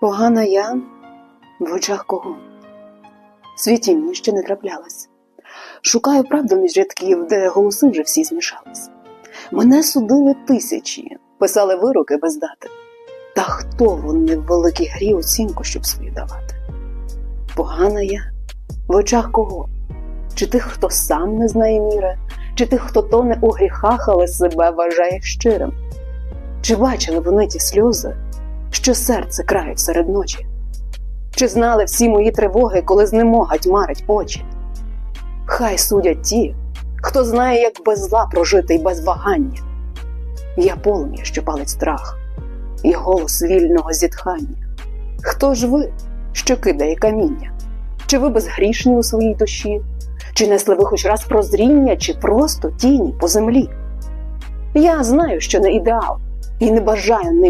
Погана я в очах кого? В світі мені ще не траплялась. Шукаю правду між рядків, де голоси вже всі змішались. Мене судили тисячі, писали вироки без дати. Та хто вони в великій грі оцінку, щоб свою давати? Погана я в очах кого? Чи тих, хто сам не знає міри, чи тих, хто тоне у гріхах, але себе вважає щирим? Чи бачили вони ті сльози, що серце крають серед ночі? Чи знали всі мої тривоги, коли знемога тьмарить очі? Хай судять ті, хто знає, як без зла прожити й без вагання. Я полум'я, що палить страх, і голос вільного зітхання. Хто ж ви, що кидає каміння? Чи ви безгрішні у своїй душі? Чи несли ви хоч раз прозріння, чи просто тіні по землі? Я знаю, що не ідеал, і не бажаю ним